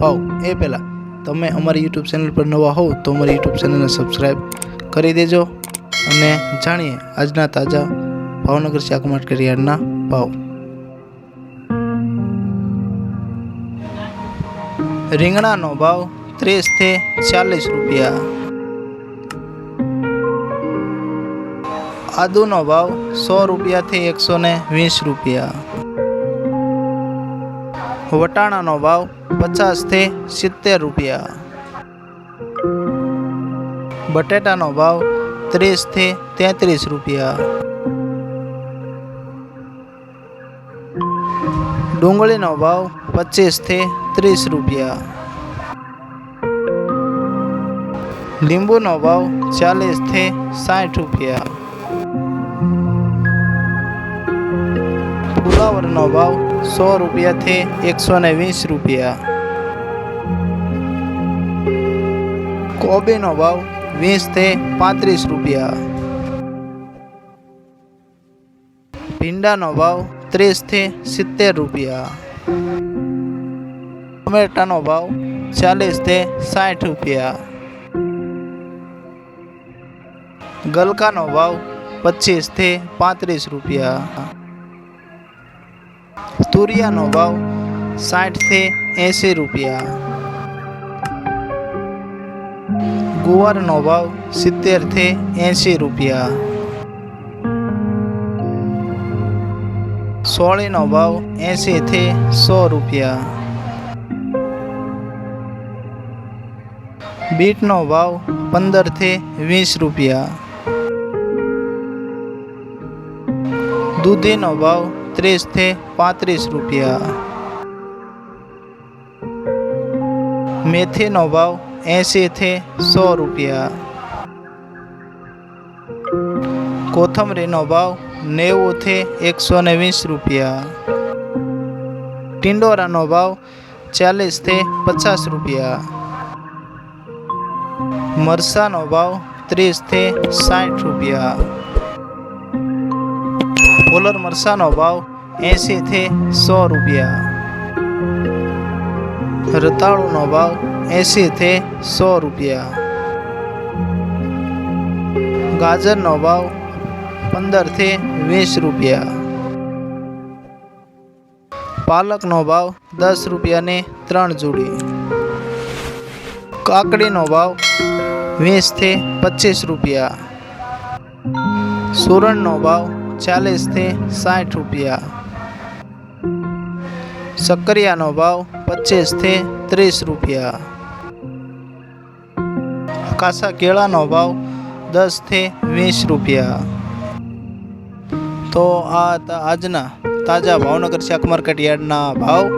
ભાવ એ પહેલાં. તમે અમારી યુટ્યુબ ચેનલ પર નવા હોવ તો અમારી યુટ્યુબ ચેનલને સબસ્ક્રાઈબ કરી દેજો અને જાણીએ આજના તાજા ભાવનગર શાક માર્કેટ યાર્ડના ભાવ. રીંગણાનો ભાવ ત્રીસથી ચાલીસ રૂપિયા. આદુનો ભાવ સો રૂપિયાથી એકસો વીસ રૂપિયા. વટાણાનો ભાવ પચાસથી સિત્તેર રૂપિયા. બટેટાનો ભાવ ત્રીસથી તેત્રીસ રૂપિયા. ડુંગળીનો ભાવ પચીસથી ત્રીસ રૂપિયા. લીંબુનો ભાવ ચાલીસથી સાઠ રૂપિયા. ફુલાવરનો ભાવ સો રૂપિયાથી એકસો ને વીસ રૂપિયા. કોબીનો ભાવ વીસથી પાંત્રીસ રૂપિયા. ભીંડાનો ભાવ ત્રીસથી સિત્તેર રૂપિયા. ટમેટાનો ભાવ ચાલીસથી સાઠ રૂપિયા. ગલકાનો ભાવ પચીસથી પાંત્રીસ રૂપિયા. તુરિયાનો ભાવ સાઠથી એંસી રૂપિયા. ગુવારનો ભાવ સિત્તેરથી એંસી રૂપિયા. સોળીનો ભાવ એંસીથી સો રૂપિયા. બીટનો ભાવ પંદરથી વીસ રૂપિયા. દૂધીનો ભાવ ત્રીસથી પાંત્રીસ રૂપિયા મેથીનો ભાવ એંશીથી સો રૂપિયા કોથમરીનો ભાવ નેવુંથી એકસો ને વીસ રૂપિયા ટિંડોરાનો ભાવ ચાલીસથી પચાસ રૂપિયા મરસાનો ભાવ ત્રીસથી સાઠ રૂપિયા કોલર મરસાનો ભાવ એંશીથી સો રૂપિયા. રતાળુનો ભાવ એંશીથી સો રૂપિયા. ગાજરનો ભાવ પંદરથી વીસ રૂપિયા. પાલકનો ભાવ દસ રૂપિયાની ત્રણ જોડી. કાકડીનો ભાવ વીસથી પચીસ રૂપિયા. સુરણનો ભાવ ચાલીસથી સાઠ રૂપિયા. સક્કરિયાનો ભાવ પચીસથી ત્રીસ રૂપિયા. કાસા કેળાનો ભાવ દસથી વીસ રૂપિયા. તો આ આજના તાજા ભાવનગર શાક માર્કેટ યાર્ડના ભાવ.